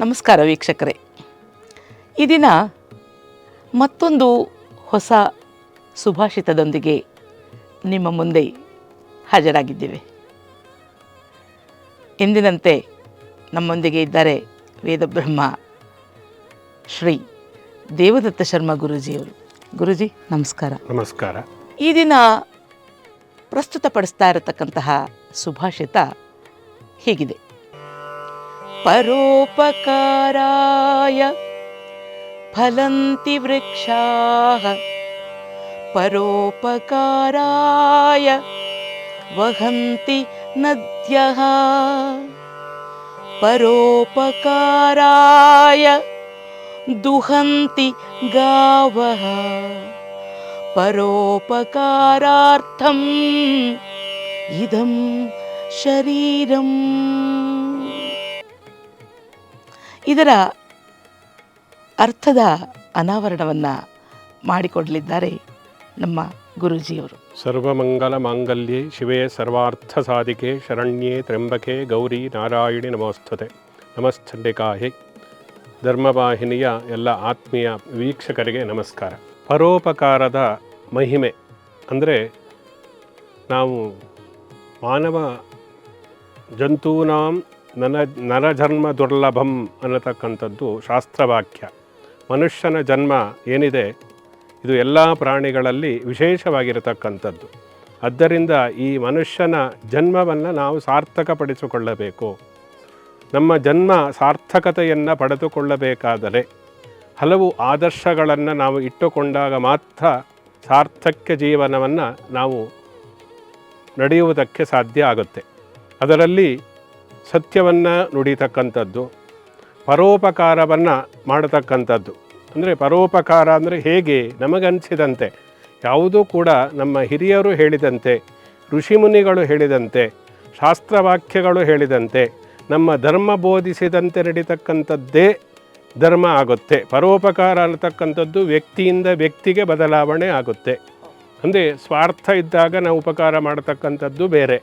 ನಮಸ್ಕಾರ ವೀಕ್ಷಕರೇ. ಈ ದಿನ ಮತ್ತೊಂದು ಹೊಸ ಸುಭಾಷಿತದೊಂದಿಗೆ ನಿಮ್ಮ ಮುಂದೆ ಹಾಜರಾಗಿದ್ದೇವೆ. ಎಂದಿನಂತೆ ನಮ್ಮೊಂದಿಗೆ ಇದ್ದಾರೆ ವೇದಬ್ರಹ್ಮ ಶ್ರೀ ದೇವದತ್ತ ಶರ್ಮಾ ಗುರುಜಿಯವರು. ಗುರುಜಿ ನಮಸ್ಕಾರ. ನಮಸ್ಕಾರ. ಈ ದಿನ ಪ್ರಸ್ತುತಪಡಿಸ್ತಾ ಇರತಕ್ಕಂತಹ ಸುಭಾಷಿತ ಹೀಗಿದೆ. परोपकाराय फलन्ति वृक्षाः परोपकाराय वहन्ति नद्यः परोपकाराय दुहन्ति गावः परोपकारार्थम् इदं शरीरम्। ಇದರ ಅರ್ಥದ ಅನಾವರಣವನ್ನು ಮಾಡಿಕೊಡಲಿದ್ದಾರೆ ನಮ್ಮ ಗುರುಜಿಯವರು. ಸರ್ವಮಂಗಲ ಮಾಂಗಲ್ಯೆ ಶಿವೇ ಸರ್ವಾರ್ಥ ಸಾಧಿಕೆ ಶರಣ್ಯೆ ತ್ರ್ಯಂಬಕೆ ಗೌರಿ ನಾರಾಯಣಿ ನಮೋಸ್ತತೆ. ನಮಸ್ತಂಡಿಕಾಹಿ ಧರ್ಮವಾಹಿನಿಯ ಎಲ್ಲ ಆತ್ಮೀಯ ವೀಕ್ಷಕರಿಗೆ ನಮಸ್ಕಾರ. ಪರೋಪಕಾರದ ಮಹಿಮೆ ಅಂದರೆ ನಾವು ಮಾನವ ಜಂತೂನಾಂ ನನ ನರಜನ್ಮ ದುರ್ಲಭಂ ಅನ್ನತಕ್ಕಂಥದ್ದು ಶಾಸ್ತ್ರವಾಕ್ಯ. ಮನುಷ್ಯನ ಜನ್ಮ ಏನಿದೆ? ಇದು ಎಲ್ಲ ಪ್ರಾಣಿಗಳಲ್ಲಿ ವಿಶೇಷವಾಗಿರತಕ್ಕಂಥದ್ದು. ಆದ್ದರಿಂದ ಈ ಮನುಷ್ಯನ ಜನ್ಮವನ್ನು ನಾವು ಸಾರ್ಥಕಪಡಿಸಿಕೊಳ್ಳಬೇಕು. ನಮ್ಮ ಜನ್ಮ ಸಾರ್ಥಕತೆಯನ್ನು ಪಡೆದುಕೊಳ್ಳಬೇಕಾದರೆ ಹಲವು ಆದರ್ಶಗಳನ್ನು ನಾವು ಇಟ್ಟುಕೊಂಡಾಗ ಮಾತ್ರ ಸಾರ್ಥಕ್ಯ ಜೀವನವನ್ನು ನಾವು ನಡೆಯುವುದಕ್ಕೆ ಸಾಧ್ಯ ಆಗುತ್ತೆ. ಅದರಲ್ಲಿ ಸತ್ಯವನ್ನು ನುಡಿತಕ್ಕಂಥದ್ದು, ಪರೋಪಕಾರವನ್ನು ಮಾಡತಕ್ಕಂಥದ್ದು. ಅಂದರೆ ಪರೋಪಕಾರ ಅಂದರೆ ಹೇಗೆ ನಮಗನ್ಸಿದಂತೆ, ಯಾವುದೂ ಕೂಡ ನಮ್ಮ ಹಿರಿಯರು ಹೇಳಿದಂತೆ, ಋಷಿಮುನಿಗಳು ಹೇಳಿದಂತೆ, ಶಾಸ್ತ್ರವಾಕ್ಯಗಳು ಹೇಳಿದಂತೆ, ನಮ್ಮ ಧರ್ಮ ಬೋಧಿಸಿದಂತೆ ನಡೀತಕ್ಕಂಥದ್ದೇ ಧರ್ಮ ಆಗುತ್ತೆ. ಪರೋಪಕಾರ ಅನ್ನತಕ್ಕಂಥದ್ದು ವ್ಯಕ್ತಿಯಿಂದ ವ್ಯಕ್ತಿಗೆ ಬದಲಾವಣೆ ಆಗುತ್ತೆ. ಅಂದರೆ ಸ್ವಾರ್ಥ ಇದ್ದಾಗ ನಾವು ಉಪಕಾರ ಮಾಡತಕ್ಕಂಥದ್ದು ಬೇರೆ.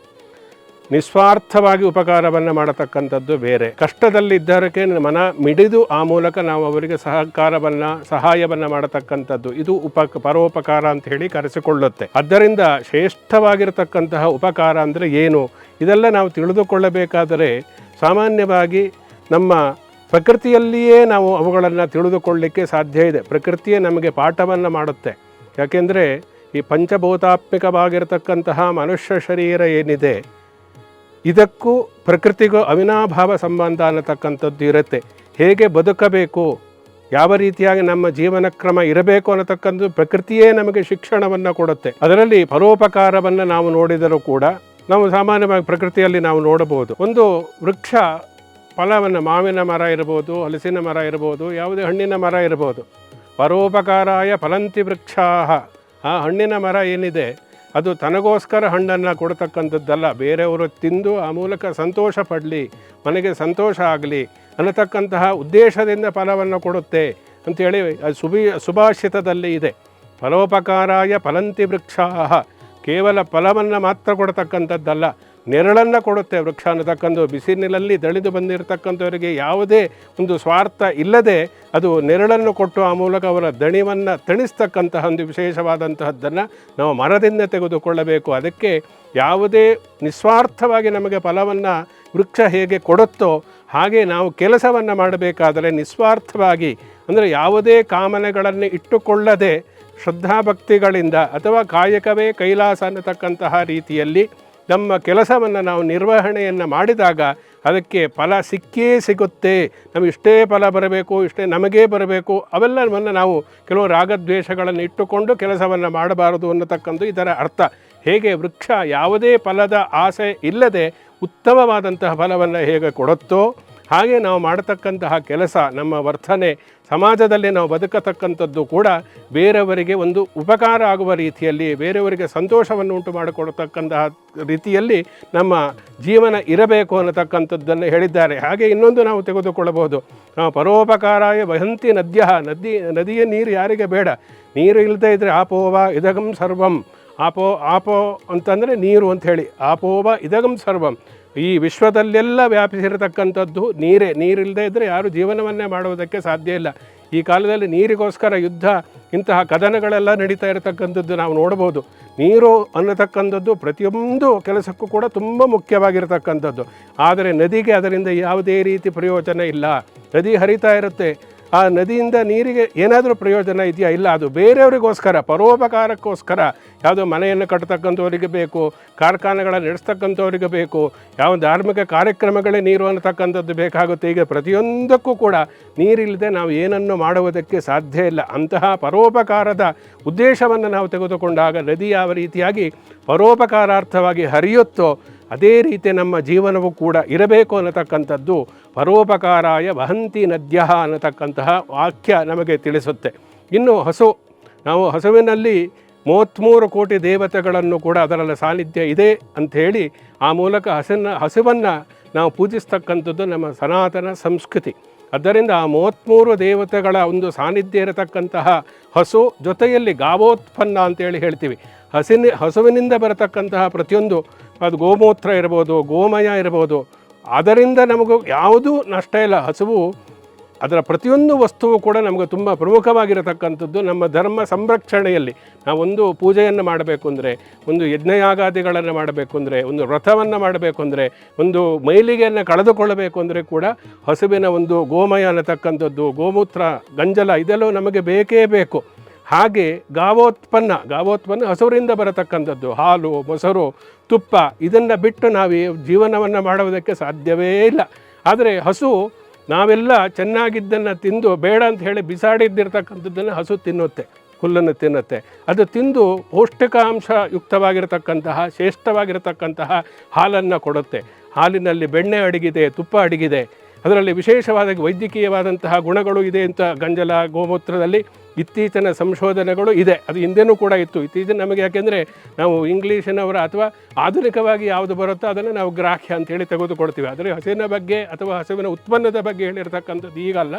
ನಿಸ್ವಾರ್ಥವಾಗಿ ಉಪಕಾರವನ್ನು ಮಾಡತಕ್ಕಂಥದ್ದು ಬೇರೆ. ಕಷ್ಟದಲ್ಲಿದ್ದರಕ್ಕೆ ಮನ ಮಿಡಿದು ಆ ಮೂಲಕ ನಾವು ಅವರಿಗೆ ಸಹಕಾರವನ್ನು, ಸಹಾಯವನ್ನು ಮಾಡತಕ್ಕಂಥದ್ದು. ಇದು ಉಪ, ಪರೋಪಕಾರ ಅಂತ ಹೇಳಿ ಕರೆಸಿಕೊಳ್ಳುತ್ತೆ. ಆದ್ದರಿಂದ ಶ್ರೇಷ್ಠವಾಗಿರತಕ್ಕಂತಹ ಉಪಕಾರ ಅಂದರೆ ಏನು? ಇದೆಲ್ಲ ನಾವು ತಿಳಿದುಕೊಳ್ಳಬೇಕಾದರೆ ಸಾಮಾನ್ಯವಾಗಿ ನಮ್ಮ ಪ್ರಕೃತಿಯಲ್ಲಿಯೇ ನಾವು ಅವುಗಳನ್ನು ತಿಳಿದುಕೊಳ್ಳಲಿಕ್ಕೆ ಸಾಧ್ಯ ಇದೆ. ಪ್ರಕೃತಿಯೇ ನಮಗೆ ಪಾಠವನ್ನು ಮಾಡುತ್ತೆ. ಯಾಕೆಂದರೆ ಈ ಪಂಚಭೂತಾತ್ಮಕವಾಗಿರತಕ್ಕಂತಹ ಮನುಷ್ಯ ಶರೀರ ಏನಿದೆ? ಇದಕ್ಕೂ ಪ್ರಕೃತಿಗೂ ಅವಿನಾಭಾವ ಸಂಬಂಧ ಅನ್ನತಕ್ಕಂಥದ್ದು ಇರುತ್ತೆ. ಹೇಗೆ ಬದುಕಬೇಕು? ಯಾವ ರೀತಿಯಾಗಿ ನಮ್ಮ ಜೀವನ ಕ್ರಮ ಇರಬೇಕು ಅನ್ನತಕ್ಕಂಥ ಪ್ರಕೃತಿಯೇ ನಮಗೆ ಶಿಕ್ಷಣವನ್ನು ಕೊಡುತ್ತೆ. ಅದರಲ್ಲಿ ಪರೋಪಕಾರವನ್ನು ನಾವು ನೋಡಿದರೂ ಕೂಡ ನಾವು ಸಾಮಾನ್ಯವಾಗಿ ಪ್ರಕೃತಿಯಲ್ಲಿ ನಾವು ನೋಡಬಹುದು. ಒಂದು ವೃಕ್ಷ, ಫಲವನ್ನು ಮಾವಿನ ಮರ ಇರಬಹುದು, ಹಲಸಿನ ಮರ ಇರಬಹುದು, ಯಾವುದೇ ಹಣ್ಣಿನ ಮರ ಇರಬಹುದು. ಪರೋಪಕಾರಾಯ ಫಲಂತಿ ವೃಕ್ಷಾಹ. ಆ ಹಣ್ಣಿನ ಮರ ಏನಿದೆ? ಅದು ತನಗೋಸ್ಕರ ಹಣ್ಣನ್ನು ಕೊಡತಕ್ಕಂಥದ್ದಲ್ಲ. ಬೇರೆಯವರು ತಿಂದು ಆ ಮೂಲಕ ಸಂತೋಷ ಪಡಲಿ, ಮನೆಗೆ ಸಂತೋಷ ಆಗಲಿ ಅನ್ನತಕ್ಕಂತಹ ಉದ್ದೇಶದಿಂದ ಫಲವನ್ನು ಕೊಡುತ್ತೆ ಅಂಥೇಳಿ ಅದು ಸುಭಿ ಸುಭಾಷಿತದಲ್ಲಿ ಇದೆ. ಫಲೋಪಕಾರಾಯ ಫಲಂತಿ ವೃಕ್ಷಾಹ. ಕೇವಲ ಫಲವನ್ನು ಮಾತ್ರ ಕೊಡತಕ್ಕಂಥದ್ದಲ್ಲ. ನೆರಳನ್ನು ಕೊಡುತ್ತೆ ವೃಕ್ಷ ಅನ್ನತಕ್ಕಂಥ ಬಿಸಿಲಿನಲ್ಲಿ ದಳಿದು ಬಂದಿರತಕ್ಕಂಥವರಿಗೆ ಯಾವುದೇ ಒಂದು ಸ್ವಾರ್ಥ ಇಲ್ಲದೆ ಅದು ನೆರಳನ್ನು ಕೊಟ್ಟು ಆ ಮೂಲಕ ಅವರ ದಣಿವನ್ನು ತಣಿಸ್ತಕ್ಕಂತಹ ಒಂದು ವಿಶೇಷವಾದಂತಹದ್ದನ್ನು ನಾವು ಮರದಿಂದ ತೆಗೆದುಕೊಳ್ಳಬೇಕು. ಅದಕ್ಕೆ ಯಾವುದೇ ನಿಸ್ವಾರ್ಥವಾಗಿ ನಮಗೆ ಫಲವನ್ನು ವೃಕ್ಷ ಹೇಗೆ ಕೊಡುತ್ತೋ ಹಾಗೆ ನಾವು ಕೆಲಸವನ್ನು ಮಾಡಬೇಕಾದರೆ ನಿಸ್ವಾರ್ಥವಾಗಿ, ಅಂದರೆ ಯಾವುದೇ ಕಾಮನೆಗಳನ್ನು ಇಟ್ಟುಕೊಳ್ಳದೆ ಶ್ರದ್ಧಾಭಕ್ತಿಗಳಿಂದ ಅಥವಾ ಕಾಯಕವೇ ಕೈಲಾಸ ಅನ್ನತಕ್ಕಂತಹ ರೀತಿಯಲ್ಲಿ ನಮ್ಮ ಕೆಲಸವನ್ನು ನಾವು ನಿರ್ವಹಣೆಯನ್ನು ಮಾಡಿದಾಗ ಅದಕ್ಕೆ ಫಲ ಸಿಕ್ಕೇ ಸಿಗುತ್ತೆ. ನಮಗೆ ಇಷ್ಟೇ ಫಲ ಬರಬೇಕು, ಇಷ್ಟೇ ನಮಗೇ ಬರಬೇಕು. ಅವೆಲ್ಲವನ್ನು ನಾವು ಕೆಲವು ರಾಗದ್ವೇಷಗಳನ್ನು ಇಟ್ಟುಕೊಂಡು ಕೆಲಸವನ್ನು ಮಾಡಬಾರದು ಅನ್ನತಕ್ಕಂಥ ಇದರ ಅರ್ಥ. ಹೇಗೆ ವೃಕ್ಷ ಯಾವುದೇ ಫಲದ ಆಸೆ ಇಲ್ಲದೆ ಉತ್ತಮವಾದಂತಹ ಫಲವನ್ನು ಹೇಗೆ ಕೊಡುತ್ತೋ ಹಾಗೆ ನಾವು ಮಾಡತಕ್ಕಂತಹ ಕೆಲಸ, ನಮ್ಮ ವರ್ತನೆ ಸಮಾಜದಲ್ಲಿ ನಾವು ಬದುಕತಕ್ಕಂಥದ್ದು ಕೂಡ ಬೇರೆಯವರಿಗೆ ಒಂದು ಉಪಕಾರ ಆಗುವ ರೀತಿಯಲ್ಲಿ, ಬೇರೆಯವರಿಗೆ ಸಂತೋಷವನ್ನು ಉಂಟು ಮಾಡಿಕೊಡತಕ್ಕಂತಹ ರೀತಿಯಲ್ಲಿ ನಮ್ಮ ಜೀವನ ಇರಬೇಕು ಅನ್ನತಕ್ಕಂಥದ್ದನ್ನು ಹೇಳಿದ್ದಾರೆ. ಹಾಗೆ ಇನ್ನೊಂದು ನಾವು ತೆಗೆದುಕೊಳ್ಳಬಹುದು. ಪರೋಪಕಾರಾಯ ವಹಂತಿ ನದ್ಯ, ನದಿ, ನದಿಯ ನೀರು ಯಾರಿಗೆ ಬೇಡ? ನೀರು ಇಲ್ಲದೇ ಇದ್ದರೆ ಆಪೋವ ಇದಗಂ ಸರ್ವಂ. ಆಪೋ ಆಪೋ ಅಂತಂದರೆ ನೀರು ಅಂತ ಹೇಳಿ. ಆಪೋವ ಇದಗಂ ಸರ್ವಂ. ಈ ವಿಶ್ವದಲ್ಲೆಲ್ಲ ವ್ಯಾಪಿಸಿರತಕ್ಕಂಥದ್ದು ನೀರೇ. ನೀರಿಲ್ಲದೆ ಇದ್ದರೆ ಯಾರು ಜೀವನವನ್ನೇ ಮಾಡುವುದಕ್ಕೆ ಸಾಧ್ಯ ಇಲ್ಲ. ಈ ಕಾಲದಲ್ಲಿ ನೀರಿಗೋಸ್ಕರ ಯುದ್ಧ, ಇಂತಹ ಕದನಗಳೆಲ್ಲ ನಡೀತಾ ಇರತಕ್ಕಂಥದ್ದು ನಾವು ನೋಡ್ಬೋದು ನೀರು ಅನ್ನತಕ್ಕಂಥದ್ದು ಪ್ರತಿಯೊಂದು ಕೆಲಸಕ್ಕೂ ಕೂಡ ತುಂಬ ಮುಖ್ಯವಾಗಿರತಕ್ಕಂಥದ್ದು. ಆದರೆ ನದಿಗೆ ಅದರಿಂದ ಯಾವುದೇ ರೀತಿ ಪ್ರಯೋಜನ ಇಲ್ಲ. ನದಿ ಹರಿತಾ ಇರುತ್ತೆ. ಆ ನದಿಯಿಂದ ನೀರಿಗೆ ಏನಾದರೂ ಪ್ರಯೋಜನ ಇದೆಯಾ? ಇಲ್ಲ, ಅದು ಬೇರೆಯವರಿಗೋಸ್ಕರ, ಪರೋಪಕಾರಕ್ಕೋಸ್ಕರ ಯಾವುದೋ ಮನೆಯನ್ನು ಕಟ್ಟತಕ್ಕಂಥವರಿಗೆ ಬೇಕು, ಕಾರ್ಖಾನೆಗಳನ್ನು ನಡೆಸ್ತಕ್ಕಂಥವರಿಗೆ ಬೇಕು, ಯಾವ ಧಾರ್ಮಿಕ ಕಾರ್ಯಕ್ರಮಗಳೇ ನೀರು ಅನ್ನತಕ್ಕಂಥದ್ದು ಬೇಕಾಗುತ್ತೆ. ಈಗ ಪ್ರತಿಯೊಂದಕ್ಕೂ ಕೂಡ ನೀರಿಲ್ಲದೆ ನಾವು ಏನನ್ನು ಮಾಡುವುದಕ್ಕೆ ಸಾಧ್ಯ ಇಲ್ಲ. ಅಂತಹ ಪರೋಪಕಾರದ ಉದ್ದೇಶವನ್ನು ನಾವು ತೆಗೆದುಕೊಂಡಾಗ ನದಿ ಯಾವ ರೀತಿಯಾಗಿ ಪರೋಪಕಾರಾರ್ಥವಾಗಿ ಹರಿಯುತ್ತೋ ಅದೇ ರೀತಿ ನಮ್ಮ ಜೀವನವು ಕೂಡ ಇರಬೇಕು ಅನ್ನತಕ್ಕಂಥದ್ದು ಪರೋಪಕಾರಾಯ ವಹಂತಿ ನದ್ಯ ಅನ್ನತಕ್ಕಂತಹ ವಾಕ್ಯ ನಮಗೆ ತಿಳಿಸುತ್ತೆ. ಇನ್ನು ಹಸು, ನಾವು ಹಸುವಿನಲ್ಲಿ ಮೂವತ್ತ್ಮೂರು ಕೋಟಿ ದೇವತೆಗಳನ್ನು ಕೂಡ ಅದರಲ್ಲಿ ಸಾನ್ನಿಧ್ಯ ಇದೆ ಅಂಥೇಳಿ ಆ ಮೂಲಕ ಹಸನ್ನ ಹಸುವನ್ನು ನಾವು ಪೂಜಿಸ್ತಕ್ಕಂಥದ್ದು ನಮ್ಮ ಸನಾತನ ಸಂಸ್ಕೃತಿ. ಆದ್ದರಿಂದ ಆ ಮೂವತ್ತ್ಮೂರು ದೇವತೆಗಳ ಒಂದು ಸಾನ್ನಿಧ್ಯ ಇರತಕ್ಕಂತಹ ಹಸು ಜೊತೆಯಲ್ಲಿ ಗಾವೋತ್ಪನ್ನ ಅಂತೇಳಿ ಹೇಳ್ತೀವಿ. ಹಸಿನ ಹಸುವಿನಿಂದ ಬರತಕ್ಕಂತಹ ಪ್ರತಿಯೊಂದು ಅದು ಗೋಮೂತ್ರ ಇರ್ಬೋದು, ಗೋಮಯ ಇರ್ಬೋದು, ಅದರಿಂದ ನಮಗೂ ಯಾವುದೂ ನಷ್ಟ ಇಲ್ಲ. ಹಸುವು ಅದರ ಪ್ರತಿಯೊಂದು ವಸ್ತುವು ಕೂಡ ನಮಗೆ ತುಂಬ ಪ್ರಮುಖವಾಗಿರತಕ್ಕಂಥದ್ದು ನಮ್ಮ ಧರ್ಮ ಸಂರಕ್ಷಣೆಯಲ್ಲಿ. ನಾವೊಂದು ಪೂಜೆಯನ್ನು ಮಾಡಬೇಕು ಅಂದರೆ, ಒಂದು ಯಜ್ಞಯಾಗಾದಿಗಳನ್ನು ಮಾಡಬೇಕು ಅಂದರೆ, ಒಂದು ವ್ರತವನ್ನು ಮಾಡಬೇಕು ಅಂದರೆ, ಒಂದು ಮೈಲಿಗೆಯನ್ನು ಕಳೆದುಕೊಳ್ಳಬೇಕು ಅಂದರೆ ಕೂಡ ಹಸುವಿನ ಒಂದು ಗೋಮಯ ಅನ್ನತಕ್ಕಂಥದ್ದು, ಗೋಮೂತ್ರ, ಗಂಜಲ ಇದೆಲ್ಲವೂ ನಮಗೆ ಬೇಕೇ ಬೇಕು. ಹಾಗೆ ಗಾವೋತ್ಪನ್ನ ಗಾವೋತ್ಪನ್ನ ಹಸುವರಿಂದ ಬರತಕ್ಕಂಥದ್ದು. ಹಾಲು, ಮೊಸರು, ತುಪ್ಪ, ಇದನ್ನು ಬಿಟ್ಟು ನಾವು ಜೀವನವನ್ನು ಮಾಡುವುದಕ್ಕೆ ಸಾಧ್ಯವೇ ಇಲ್ಲ. ಆದರೆ ಹಸು, ನಾವೆಲ್ಲ ಚೆನ್ನಾಗಿದ್ದನ್ನು ತಿಂದು ಬೇಡ ಅಂತ ಹೇಳಿ ಬಿಸಾಡಿದ್ದಿರ್ತಕ್ಕಂಥದ್ದನ್ನು ಹಸು ತಿನ್ನುತ್ತೆ, ಹುಲ್ಲನ್ನು ತಿನ್ನುತ್ತೆ. ಅದು ತಿಂದು ಪೌಷ್ಟಿಕಾಂಶ ಯುಕ್ತವಾಗಿರತಕ್ಕಂತಹ ಶ್ರೇಷ್ಠವಾಗಿರತಕ್ಕಂತಹ ಹಾಲನ್ನು ಕೊಡುತ್ತೆ. ಹಾಲಿನಲ್ಲಿ ಬೆಣ್ಣೆ ಅಡಗಿದೆ, ತುಪ್ಪ ಅಡಗಿದೆ. ಅದರಲ್ಲಿ ವಿಶೇಷವಾದ ವೈದ್ಯಕೀಯವಾದಂತಹ ಗುಣಗಳು ಇದೆ ಅಂತ ಗಂಜಲ, ಗೋಮೂತ್ರದಲ್ಲಿ ಇತ್ತೀಚಿನ ಸಂಶೋಧನೆಗಳು ಇದೆ. ಅದು ಹಿಂದೆನೂ ಕೂಡ ಇತ್ತು. ಇತ್ತೀಚಿನ ನಮಗೆ ಯಾಕೆಂದರೆ ನಾವು ಇಂಗ್ಲೀಷಿನವರ ಅಥವಾ ಆಧುನಿಕವಾಗಿ ಯಾವುದು ಬರುತ್ತೋ ಅದನ್ನು ನಾವು ಗ್ರಾಹ್ಯ ಅಂತೇಳಿ ತೆಗೆದುಕೊಳ್ತೀವಿ. ಆದರೆ ಹಸುವಿನ ಬಗ್ಗೆ ಅಥವಾ ಹಸುವಿನ ಉತ್ಪನ್ನದ ಬಗ್ಗೆ ಹೇಳಿರ್ತಕ್ಕಂಥದ್ದು ಈಗಲ್ಲ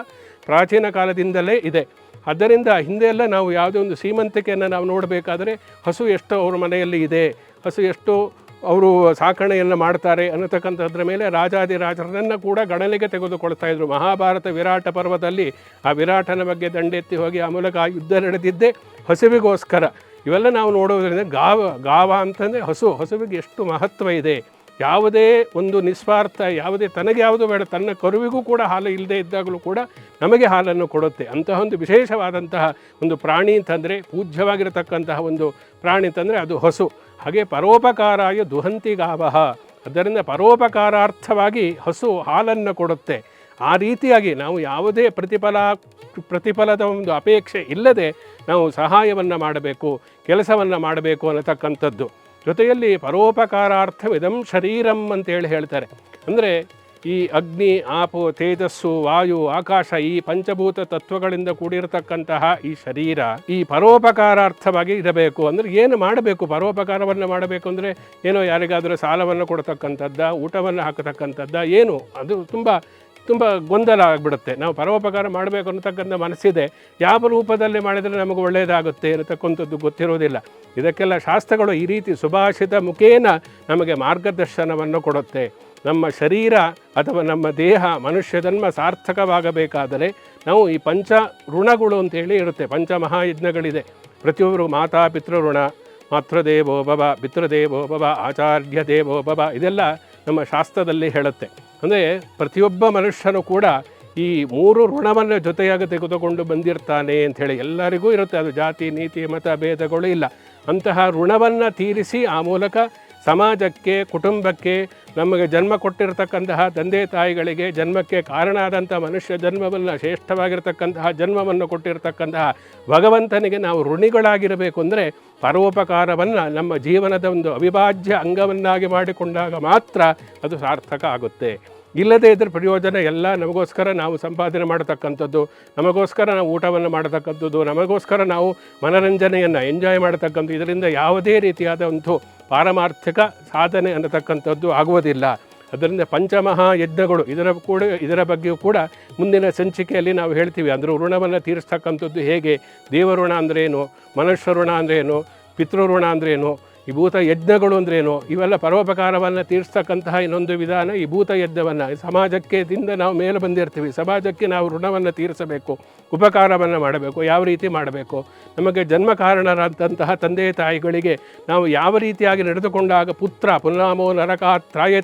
ಪ್ರಾಚೀನ ಕಾಲದಿಂದಲೇ ಇದೆ. ಅದರಿಂದ ಹಿಂದೆ ಎಲ್ಲ ನಾವು ಯಾವುದೇ ಒಂದು ಸೀಮಂತಿಕೆಯನ್ನು ನಾವು ನೋಡಬೇಕಾದರೆ ಹಸು ಎಷ್ಟು ಅವ್ರ ಮನೆಯಲ್ಲಿ ಇದೆ. ಹಸು ಎಷ್ಟು ಅವರು ಸಾಕಣೆಯನ್ನು ಮಾಡ್ತಾರೆ ಅನ್ನತಕ್ಕಂಥದ್ರ ಮೇಲೆ ರಾಜಾದಿರಾಜರನ್ನು ಕೂಡ ಗಣನೆಗೆ ತೆಗೆದುಕೊಳ್ತಾ ಇದ್ರು. ಮಹಾಭಾರತ ವಿರಾಟ ಪರ್ವದಲ್ಲಿ ಆ ವಿರಾಟನ ಬಗ್ಗೆ ದಂಡೆತ್ತಿ ಹೋಗಿ ಆ ಮೂಲಕ ಆ ಯುದ್ಧ ನಡೆದಿದ್ದೇ ಹಸುವಿಗೋಸ್ಕರ. ಇವೆಲ್ಲ ನಾವು ನೋಡೋದ್ರಿಂದ ಗಾವ ಗಾವ ಅಂತಂದರೆ ಹಸು, ಹಸುವಿಗೆ ಎಷ್ಟು ಮಹತ್ವ ಇದೆ. ಯಾವುದೇ ಒಂದು ನಿಸ್ವಾರ್ಥ, ಯಾವುದೇ ತನಗೆ ಯಾವುದು ಬೇಡ, ತನ್ನ ಕರುವಿಗೂ ಕೂಡ ಹಾಲು ಇಲ್ಲದೆ ಇದ್ದಾಗಲೂ ಕೂಡ ನಮಗೆ ಹಾಲನ್ನು ಕೊಡುತ್ತೆ. ಅಂತಹ ಒಂದು ವಿಶೇಷವಾದಂತಹ ಒಂದು ಪ್ರಾಣಿ ಅಂತಂದರೆ ಪೂಜ್ಯವಾಗಿರತಕ್ಕಂತಹ ಒಂದು ಪ್ರಾಣಿ ಅಂತಂದರೆ ಅದು ಹಸು. ಹಾಗೆ ಪರೋಪಕಾರಾಯ ದುಹಂತಿ ಗಾವಹ. ಅದರಿಂದ ಪರೋಪಕಾರಾರ್ಥವಾಗಿ ಹಸು ಹಾಲನ್ನು ಕೊಡುತ್ತೆ. ಆ ರೀತಿಯಾಗಿ ನಾವು ಯಾವುದೇ ಪ್ರತಿಫಲ, ಪ್ರತಿಫಲದ ಒಂದು ಅಪೇಕ್ಷೆ ಇಲ್ಲದೆ ನಾವು ಸಹಾಯವನ್ನು ಮಾಡಬೇಕು, ಕೆಲಸವನ್ನು ಮಾಡಬೇಕು ಅನ್ನತಕ್ಕಂಥದ್ದು. ಜೊತೆಯಲ್ಲಿ ಪರೋಪಕಾರಾರ್ಥವಿದಂ ಶರೀರಂ ಅಂತೇಳಿ ಹೇಳ್ತಾರೆ. ಅಂದರೆ ಈ ಅಗ್ನಿ, ಆಪು, ತೇಜಸ್ಸು, ವಾಯು, ಆಕಾಶ ಈ ಪಂಚಭೂತ ತತ್ವಗಳಿಂದ ಕೂಡಿರತಕ್ಕಂತಹ ಈ ಶರೀರ ಈ ಪರೋಪಕಾರಾರ್ಥವಾಗಿ ಇರಬೇಕು. ಅಂದರೆ ಏನು ಮಾಡಬೇಕು? ಪರೋಪಕಾರವನ್ನು ಮಾಡಬೇಕು ಅಂದರೆ ಏನೋ ಯಾರಿಗಾದರೂ ಸಾಲವನ್ನು ಕೊಡ್ತಕ್ಕಂಥದ್ದ, ಊಟವನ್ನು ಹಾಕತಕ್ಕಂಥದ್ದ, ಏನು? ಅದು ತುಂಬ ತುಂಬ ಗೊಂದಲ ಆಗಿಬಿಡುತ್ತೆ. ನಾವು ಪರೋಪಕಾರ ಮಾಡಬೇಕು ಅನ್ನತಕ್ಕಂಥ ಮನಸ್ಸಿದೆ. ಯಾವ ರೂಪದಲ್ಲಿ ಮಾಡಿದರೆ ನಮಗೆ ಒಳ್ಳೆಯದಾಗುತ್ತೆ ಅನ್ನತಕ್ಕಂಥದ್ದು ಗೊತ್ತಿರೋದಿಲ್ಲ ಇದಕ್ಕೆಲ್ಲ ಶಾಸ್ತ್ರಗಳು ಈ ರೀತಿ ಸುಭಾಷಿತ ಮುಖೇನ ನಮಗೆ ಮಾರ್ಗದರ್ಶನವನ್ನು ಕೊಡುತ್ತೆ. ನಮ್ಮ ಶರೀರ ಅಥವಾ ನಮ್ಮ ದೇಹ ಮನುಷ್ಯ ಜನ್ಮ ಸಾರ್ಥಕವಾಗಬೇಕಾದರೆ ನಾವು ಈ ಪಂಚ ಋಣಗಳು ಅಂತೇಳಿ ಇರುತ್ತೆ. ಪಂಚ ಮಹಾಯಜ್ಞಗಳಿದೆ. ಪ್ರತಿಯೊಬ್ಬರು ಮಾತಾ ಪಿತೃ ಋಣ, ಮಾತೃದೇವೋ ಭವ, ಪಿತೃದೇವೋ ಭವ, ಆಚಾರ್ಯ ದೇವೋ ಭವ ಇದೆಲ್ಲ ನಮ್ಮ ಶಾಸ್ತ್ರದಲ್ಲಿ ಹೇಳುತ್ತೆ. ಅಂದರೆ ಪ್ರತಿಯೊಬ್ಬ ಮನುಷ್ಯನು ಕೂಡ ಈ ಮೂರು ಋಣವನ್ನು ಜೊತೆಯಾಗಿ ತೆಗೆದುಕೊಂಡು ಬಂದಿರ್ತಾನೆ ಅಂಥೇಳಿ ಎಲ್ಲರಿಗೂ ಇರುತ್ತೆ. ಅದು ಜಾತಿ, ನೀತಿ, ಮತ, ಭೇದಗಳು ಇಲ್ಲ. ಅಂತಹ ಋಣವನ್ನು ತೀರಿಸಿ ಆ ಮೂಲಕ ಸಮಾಜಕ್ಕೆ, ಕುಟುಂಬಕ್ಕೆ ನಮಗೆ ಜನ್ಮ ಕೊಟ್ಟಿರತಕ್ಕಂತಹ ತಂದೆ ತಾಯಿಗಳಿಗೆ ಜನ್ಮಕ್ಕೆ ಕಾರಣ ಆದಂಥ ಮನುಷ್ಯ ಜನ್ಮವನ್ನು ಶ್ರೇಷ್ಠವಾಗಿರತಕ್ಕಂತಹ ಜನ್ಮವನ್ನು ಕೊಟ್ಟಿರತಕ್ಕಂತಹ ಭಗವಂತನಿಗೆ ನಾವು ಋಣಿಗಳಾಗಿರಬೇಕು ಅಂದರೆ ಪರೋಪಕಾರವನ್ನು ನಮ್ಮ ಜೀವನದ ಒಂದು ಅವಿಭಾಜ್ಯ ಅಂಗವನ್ನಾಗಿ ಮಾಡಿಕೊಂಡಾಗ ಮಾತ್ರ ಅದು ಸಾರ್ಥಕ ಆಗುತ್ತೆ. ಇಲ್ಲದೇ ಇದ್ರ ಪ್ರಯೋಜನ ಎಲ್ಲ ನಮಗೋಸ್ಕರ ನಾವು ಸಂಪಾದನೆ ಮಾಡತಕ್ಕಂಥದ್ದು, ನಮಗೋಸ್ಕರ ನಾವು ಊಟವನ್ನು ಮಾಡತಕ್ಕಂಥದ್ದು, ನಮಗೋಸ್ಕರ ನಾವು ಮನರಂಜನೆಯನ್ನು ಎಂಜಾಯ್ ಮಾಡತಕ್ಕಂಥ ಇದರಿಂದ ಯಾವುದೇ ರೀತಿಯಾದ ಒಂದು ಪಾರಮಾರ್ಥಿಕ ಸಾಧನೆ ಅನ್ನತಕ್ಕಂಥದ್ದು ಆಗುವುದಿಲ್ಲ. ಅದರಿಂದ ಪಂಚಮಹಾ ಯಜ್ಞಗಳು ಇದರ ಕೂಡ, ಇದರ ಬಗ್ಗೆಯೂ ಕೂಡ ಮುಂದಿನ ಸಂಚಿಕೆಯಲ್ಲಿ ನಾವು ಹೇಳ್ತೀವಿ. ಅಂದರೆ ಋಣವನ್ನು ತೀರಿಸ್ತಕ್ಕಂಥದ್ದು ಹೇಗೆ? ದೇವಋಣ ಅಂದ್ರೇನು? ಮನುಷ್ಯ ಋಣ ಅಂದ್ರೇನು? ಪಿತೃಋಣ ಅಂದ್ರೇನು? ಈ ಭೂತ ಯಜ್ಞಗಳು ಅಂದ್ರೇನು ಇವೆಲ್ಲ ಪರೋಪಕಾರವನ್ನು ತೀರಿಸ್ತಕ್ಕಂತಹ ಇನ್ನೊಂದು ವಿಧಾನ ಈ ಭೂತ ಯಜ್ಞವನ್ನು. ಸಮಾಜಕ್ಕೆ ದಿಂದ ನಾವು ಮೇಲೆ ಬಂದಿರ್ತೀವಿ. ಸಮಾಜಕ್ಕೆ ನಾವು ಋಣವನ್ನು ತೀರಿಸಬೇಕು. ಉಪಕಾರವನ್ನು ಮಾಡಬೇಕು. ಯಾವ ರೀತಿ ಮಾಡಬೇಕು? ನಮಗೆ ಜನ್ಮ ಕಾರಣರಾದಂತಹ ತಂದೆ ತಾಯಿಗಳಿಗೆ ನಾವು ಯಾವ ರೀತಿಯಾಗಿ ನಡೆದುಕೊಂಡಾಗ ಪುತ್ರ ಪುನ್ನಾಮೋ ನರಕ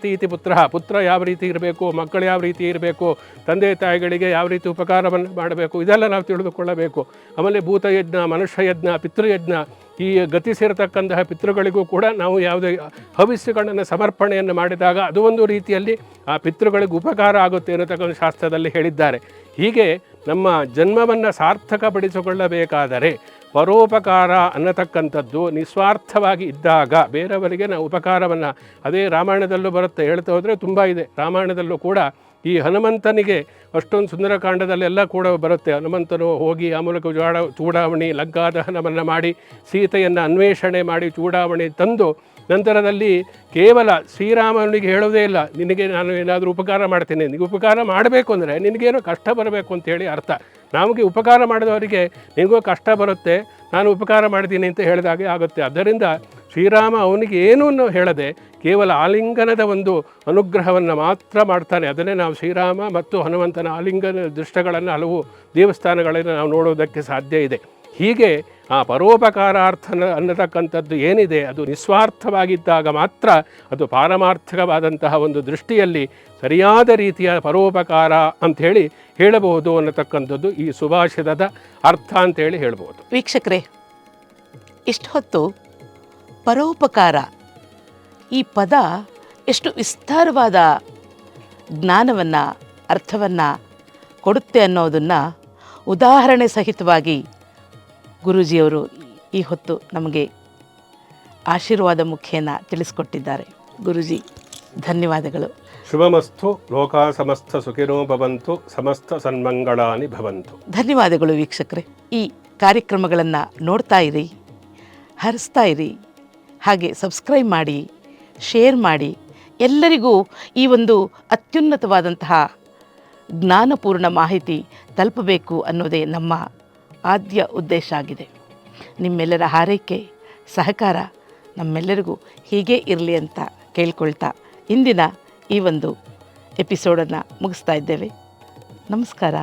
ಇತಿ ಪುತ್ರ ಪುತ್ರ ಯಾವ ರೀತಿ ಇರಬೇಕು, ಮಕ್ಕಳು ಯಾವ ರೀತಿ ಇರಬೇಕು, ತಂದೆ ತಾಯಿಗಳಿಗೆ ಯಾವ ರೀತಿ ಉಪಕಾರವನ್ನು ಮಾಡಬೇಕು, ಇದೆಲ್ಲ ನಾವು ತಿಳಿದುಕೊಳ್ಳಬೇಕು. ಆಮೇಲೆ ಭೂತಯಜ್ಞ ಮನುಷ್ಯಯಜ್ಞ ಪಿತೃಯಜ್ಞ ಈ ಗತಿ ಸೇರತಕ್ಕಂತಹ ಪಿತೃಗಳಿಗೂ ಕೂಡ ನಾವು ಯಾವುದೇ ಭವಿಷ್ಯಗಳನ್ನು ಸಮರ್ಪಣೆಯನ್ನು ಮಾಡಿದಾಗ ಅದು ಒಂದು ರೀತಿಯಲ್ಲಿ ಆ ಪಿತೃಗಳಿಗೆ ಉಪಕಾರ ಆಗುತ್ತೆ ಅನ್ನತಕ್ಕಂಥ ಶಾಸ್ತ್ರದಲ್ಲಿ ಹೇಳಿದ್ದಾರೆ. ಹೀಗೆ ನಮ್ಮ ಜನ್ಮವನ್ನು ಸಾರ್ಥಕಪಡಿಸಿಕೊಳ್ಳಬೇಕಾದರೆ ಪರೋಪಕಾರ ಅನ್ನತಕ್ಕಂಥದ್ದು ನಿಸ್ವಾರ್ಥವಾಗಿ ಇದ್ದಾಗ ಬೇರೆಯವರಿಗೆ ನಾವು ಉಪಕಾರವನ್ನು, ಅದೇ ರಾಮಾಯಣದಲ್ಲೂ ಬರುತ್ತೆ, ಹೇಳ್ತಾ ಹೋದರೆ ತುಂಬ ಇದೆ. ರಾಮಾಯಣದಲ್ಲೂ ಕೂಡ ಈ ಹನುಮಂತನಿಗೆ ಅಷ್ಟೊಂದು ಸುಂದರಕಾಂಡದಲ್ಲೆಲ್ಲ ಕೂಡ ಬರುತ್ತೆ. ಹನುಮಂತನು ಹೋಗಿ ಆ ಮೂಲಕ ಜೋಡ, ಚೂಡಾವಣಿ ಲಗ್ಗಾದಹನವನ್ನು ಮಾಡಿ, ಸೀತೆಯನ್ನು ಅನ್ವೇಷಣೆ ಮಾಡಿ ಚೂಡಾವಣೆ ತಂದು, ನಂತರದಲ್ಲಿ ಕೇವಲ ಶ್ರೀರಾಮನಿಗೆ ಹೇಳೋದೇ ಇಲ್ಲ, ನಿನಗೆ ನಾನು ಏನಾದರೂ ಉಪಕಾರ ಮಾಡ್ತೇನೆ, ನಿನಗೆ ಉಪಕಾರ ಮಾಡಬೇಕು ಅಂದರೆ ನಿನಗೇನೋ ಕಷ್ಟ ಬರಬೇಕು ಅಂತೇಳಿ ಅರ್ಥ. ನಮಗೆ ಉಪಕಾರ ಮಾಡಿದವರಿಗೆ ನಿನಗೂ ಕಷ್ಟ ಬರುತ್ತೆ, ನಾನು ಉಪಕಾರ ಮಾಡಿದ್ದೀನಿ ಅಂತ ಹೇಳಿದಾಗೆ ಆಗುತ್ತೆ. ಆದ್ದರಿಂದ ಶ್ರೀರಾಮ ಅವನಿಗೆ ಏನೂ ಹೇಳದೆ ಕೇವಲ ಆಲಿಂಗನದ ಒಂದು ಅನುಗ್ರಹವನ್ನು ಮಾತ್ರ ಮಾಡ್ತಾನೆ. ಅದನ್ನೇ ನಾವು ಶ್ರೀರಾಮ ಮತ್ತು ಹನುಮಂತನ ಆಲಿಂಗನ ದೃಷ್ಟಗಳನ್ನು, ಹಲವು ದೇವಸ್ಥಾನಗಳಲ್ಲಿ ನಾವು ನೋಡೋದಕ್ಕೆ ಸಾಧ್ಯ ಇದೆ. ಹೀಗೆ ಆ ಪರೋಪಕಾರಾರ್ಥ ಅನ್ನತಕ್ಕಂಥದ್ದು ಏನಿದೆ, ಅದು ನಿಸ್ವಾರ್ಥವಾಗಿದ್ದಾಗ ಮಾತ್ರ ಅದು ಪಾರಮಾರ್ಥಕವಾದಂತಹ ಒಂದು ದೃಷ್ಟಿಯಲ್ಲಿ ಸರಿಯಾದ ರೀತಿಯ ಪರೋಪಕಾರ ಅಂಥೇಳಿ ಹೇಳಬಹುದು ಅನ್ನತಕ್ಕಂಥದ್ದು ಈ ಸುಭಾಷಿತದ ಅರ್ಥ ಅಂತೇಳಿ ಹೇಳ್ಬೋದು ವೀಕ್ಷಕರೇ, ಇಷ್ಟು ಹೊತ್ತು ಪರೋಪಕಾರ, ಈ ಪದ ಎಷ್ಟು ವಿಸ್ತಾರವಾದ ಜ್ಞಾನವನ್ನು, ಅರ್ಥವನ್ನು ಕೊಡುತ್ತೆ ಅನ್ನೋದನ್ನು ಉದಾಹರಣೆ ಸಹಿತವಾಗಿ ಗುರೂಜಿಯವರು ಈ ಹೊತ್ತು ನಮಗೆ ಆಶೀರ್ವಾದ ಮುಖೇನ ತಿಳಿಸ್ಕೊಟ್ಟಿದ್ದಾರೆ. ಗುರುಜಿ ಧನ್ಯವಾದಗಳು. ಶುಭಮಸ್ತು. ಲೋಕ ಸಮಸ್ತ ಸುಖಿನೋ ಭವಂತು. ಸಮಸ್ತ ಸನ್ಮಂಗಳಾನಿ ಭವಂತು. ಧನ್ಯವಾದಗಳು ವೀಕ್ಷಕರೇ. ಈ ಕಾರ್ಯಕ್ರಮಗಳನ್ನು ನೋಡ್ತಾ ಇರಿ ಹರಿಸ್ತಾ ಇರಿ ಹಾಗೆ ಸಬ್ಸ್ಕ್ರೈಬ್ ಮಾಡಿ ಶೇರ್ ಮಾಡಿ. ಎಲ್ಲರಿಗೂ ಈ ಒಂದು ಅತ್ಯುನ್ನತವಾದಂತಹ ಜ್ಞಾನಪೂರ್ಣ ಮಾಹಿತಿ ತಲುಪಬೇಕು ಅನ್ನೋದೇ ನಮ್ಮ ಆದ್ಯ ಉದ್ದೇಶ ಆಗಿದೆ. ನಿಮ್ಮೆಲ್ಲರ ಹಾರೈಕೆ, ಸಹಕಾರ ನಮ್ಮೆಲ್ಲರಿಗೂ ಹೀಗೆ ಇರಲಿ ಅಂತ ಕೇಳ್ಕೊಳ್ತಾ ಇಂದಿನ ಈ ಒಂದು ಎಪಿಸೋಡನ್ನು ಮುಗಿಸ್ತಾ ಇದ್ದೇವೆ. ನಮಸ್ಕಾರ.